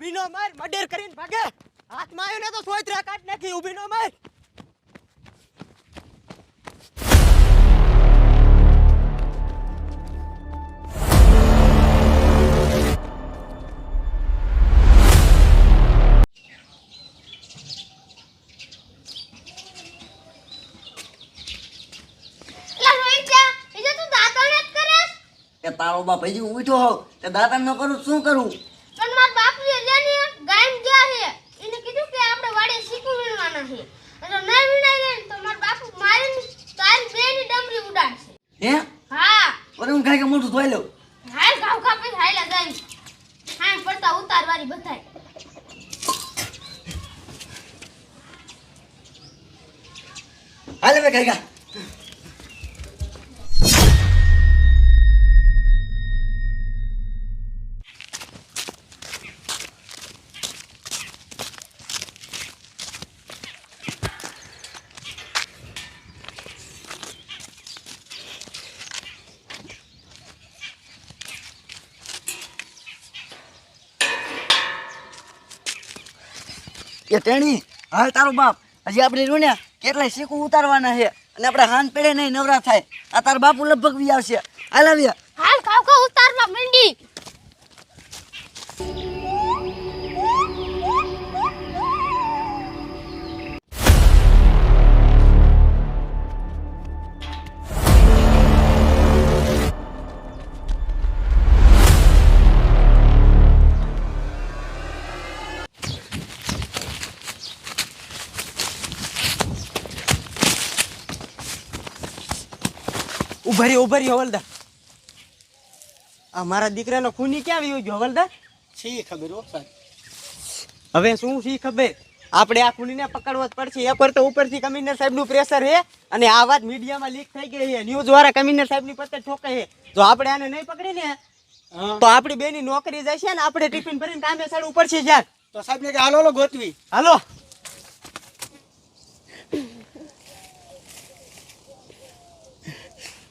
ઊભી નો માર મર્ડર કરીને ભાગે. હાથમાં આવ્યો ને તો સોયત્રા કાટ નાખી ઊભી નો માર તારો બાપ હજી ઉઠો હોવ તે દાતા ન કરું શું કરું પણ માર બાપુ એ લેની ગાયમ ગયા હે એને કીધું કે આપણે વાડે શીખું અને ન વીણાય ને તો માર બાપુ મારીને તારી બેની ડમરી ઉડાડશે. હે? હા. હું ખાઈ કે મોઢું ધોઈ લઉં. ઘાવ જાય. હામ પડતા ઉતારવારી બધાય. હાલે એ ટેણી હાલ તારો બાપ, હજી આપણે રહ્યું કેટલાય શીખું ઉતારવાના છે, અને આપણે હાથ પેડે નહીં નવરા થાય. આ તારો બાપુ લગભગ બી આવશે. હાલ આવ્યા ઉભરી ઉભરી હવલદાર. આ મારા દીકરાનો ખૂની ક્યાં આવ્યો ગયો હવલદાર? છે ખબર હો સાહેબ. હવે શું છે ખબર? આપણે આ ખૂનીને પકડવો જ પડશે. એ પર તો ઉપરથી કમિશનર સાહેબનું પ્રેશર છે અને આ વાત મીડિયામાં લીક થઈ ગઈ છે ન્યૂઝ વાળા કમિશનર સાહેબની પત્તે ઠોકે છે જો આપણે આને નહીં પકડી ને તો આપણી બેની નોકરી જશે ને આપણે ટિફિન ભરીને કામે ચડવું પડશે જ્યાં. તો સાહેબ ને હાલો ગોતવી. હાલો.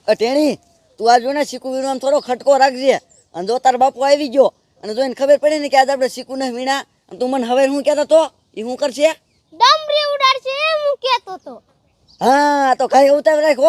અ ટેણી તું આ જો ને શીખું વીણવામાં થોડો ખટકો રાખજે. અને જો તારો બાપુ આવી ગયો અને જો એને ખબર પડે ને કે આજે આપણે શીખું ને વીણા અને તું મને હવે હું કહેતો તો? એ હું કરશે? ડમરી ઉડાડશે એમ હું કહેતો તો. હા તો કઈ ઉતાર રાખ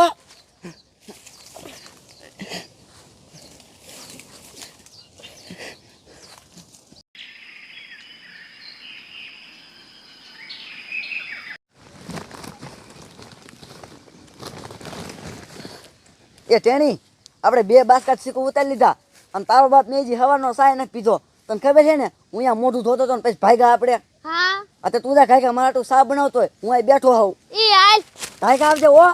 એ ટેણી આપણે બે બાસ્કાટ સિક્કો ઉતારી લીધા. અને તારો બાપ મેં જે હવાનો સાય નથી પીધો. તને ખબર છે ને હું અહીંયા મોઢું ધોતો હતો ને પછી ભાગ્યા આપણે. હા. આ તો તું ત્યાં ખાઈ મારા તું સા બનાવતો હોય હું અહીં બેઠો હોઉં. એ હાલ. આવજે ઓ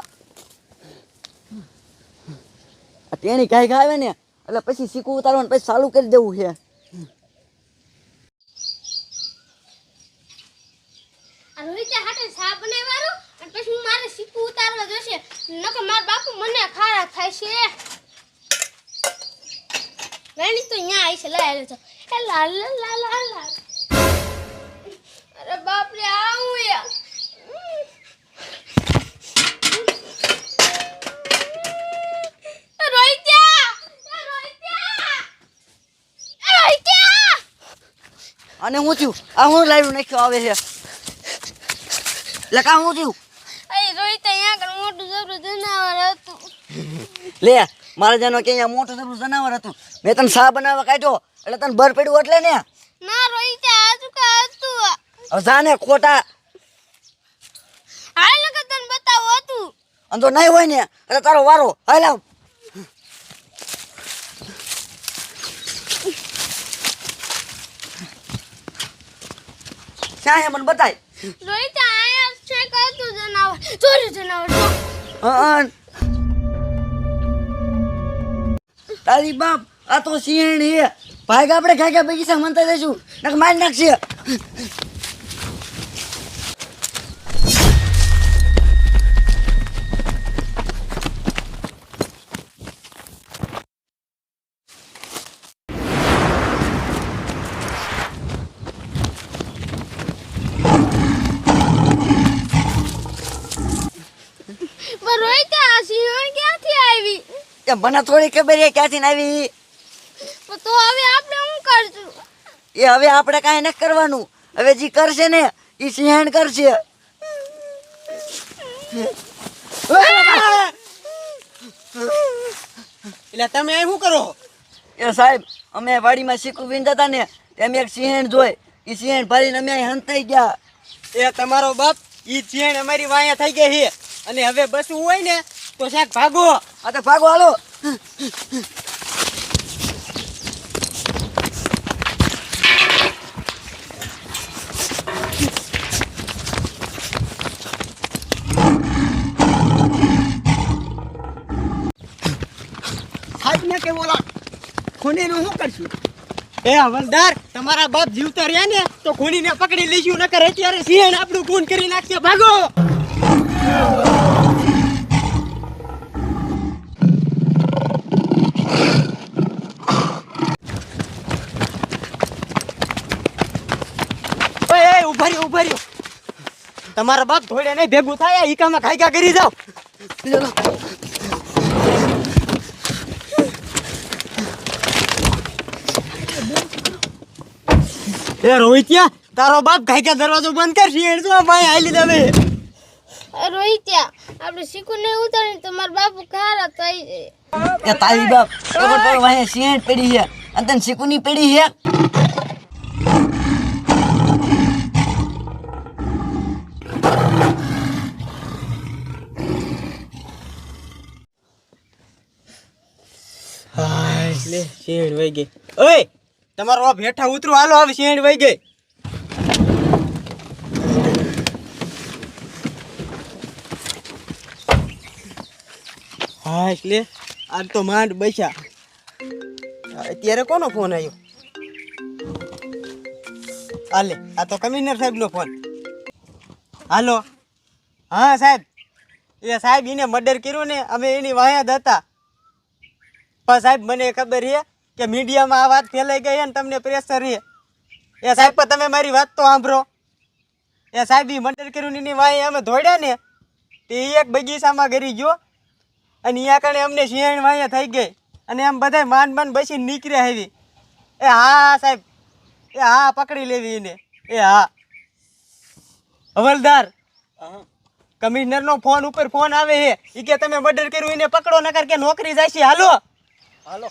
તેણી કાંઈક આવે ને એટલે પછી શીખવું ઉતારવાનું પછી ચાલુ કરી દેવું છે. આ રોહિત્યા હાટે સા બનાવવાનું અને પછી હું મારે ઉતારવા જશે. નકર મારા બાપુ મને ખારા થાય છે. વેણી તો અહીંયા આવી છે લાય છો એ લાલ લાલ લાલ લાલ. અરે બાપ રે આવું યાર. અને હું થયું? આ હું લાવ્યું નાખ્યો આવે છે. લખા હું થયું અરે રોહિત અહીંયા આગળ મોટું જબરું જનાવર હતું. લે મારે જાનો કે અહીંયા મોટું જબરું જનાવર હતું. મેં તને સા બનાવવા કાઢ્યો એટલે તને બર પડ્યું એટલે ને? ના રોહિત આજુ કા હતું હવે જાને ખોટા. હાલ નકર તને બતાવો હતું. અને તો નહીં હોય ને એટલે તારો વારો. હાલ આવ. ક્યાં મને બતાય? રોહિત આયા છે કાતું જનાવર. ચોરી જનાવર. તારી બાપ, આ તો સિંહણ હે ભાગ આપણે ખાઈ ખાઈ બગીચા મનતા જઈશું. નાખ મારી નાખશે. એ મને થોડી ખબર છે ક્યાંથી આવી. તો હવે આપણે શું કરશું? એ હવે આપણે કાંઈ નથી કરવાનું. હવે જે કરશે ને એ સિંહણ કરશે. એટલે તમે અહીં શું કરો? એ સાહેબ અમે વાડીમાં શીખું વીણતા હતા ને તેમ એક સિંહણ જોઈ. એ સિંહણ ભરીને અમે અહીં હંતાઈ ગયા. એ તમારો બાપ એ સિંહણ અમારી વાયા થઈ ગઈ છે. અને હવે બસવું હોય ને તો સાહેબ ભાગો. આ તો ભાગો, હાલો. સાહેબને કે બોલા ખૂનીનું શું કરશું? એ હવલદાર, તમારા બાપ જીવતા રહ્યા ને, તો ખૂનીને પકડી લઈશું, નકર અત્યારે સિંહણ આપણું ખૂન કરી નાખશે. ભાગો ઓય ઓય ઊભા રહ્યો ઊભા રહ્યો. તમારા બાપ ધોડે નહીં ભેગું થાય ઈકામાં ખાઈકા કરી જાઓ. એ રોહિત્યા તારો બાપ ખાઈકા દરવાજો બંધ કર સિંહણ તો ભાઈ હાલી દે રોહિત્યા આપણે શીખું નહીં ઉતારી તો મારા બાપુ ખારા થઈ જાય. એ તારી બાપ ખબર પડે ભાઈ સિંહણ પડી છે. અને તને શીકુની પડી છે હાય લે શેણ વહી ગઈ. ઓય! તમારો આ હેઠા ઉતરો, હાલો, હવે શેણ વહી ગઈ. હા, એટલે આજ તો માંડ બસ્યા. અત્યારે કોનો ફોન આવ્યો હાલે, આ તો કમિશનર સાહેબનો ફોન. હાલો. હા, સાહેબ. એ સાહેબ, એને મર્ડર કર્યું ને, અમે એની વાયા હતા. પણ સાહેબ, મને ખબર છે કે મીડિયામાં આ વાત ફેલાઈ ગઈ છે ને તમને પ્રેશર છે. એ સાહેબ, પણ તમે મારી વાત તો સાંભળો. એ સાહેબ એ મંડળ કર્યું એની વાય અમે ધોડ્યા ને, તે એક બગીચામાં ગરી ગયો. અને અહીંયા કારણે અમને શિયાણ વાયા થઈ ગઈ. અને એમ બધાય માંડ માંડ બસીને નીકળ્યા એવી એ હા સાહેબ, એ હા પકડી લેવી એને. એ હા. હવલદાર, કમિશનરનો ફોન ઉપર ફોન આવે છે. એ કે તમે મર્ડર કર્યું એને પકડો, નકર કે નોકરી જાય છે હાલો. હાલો.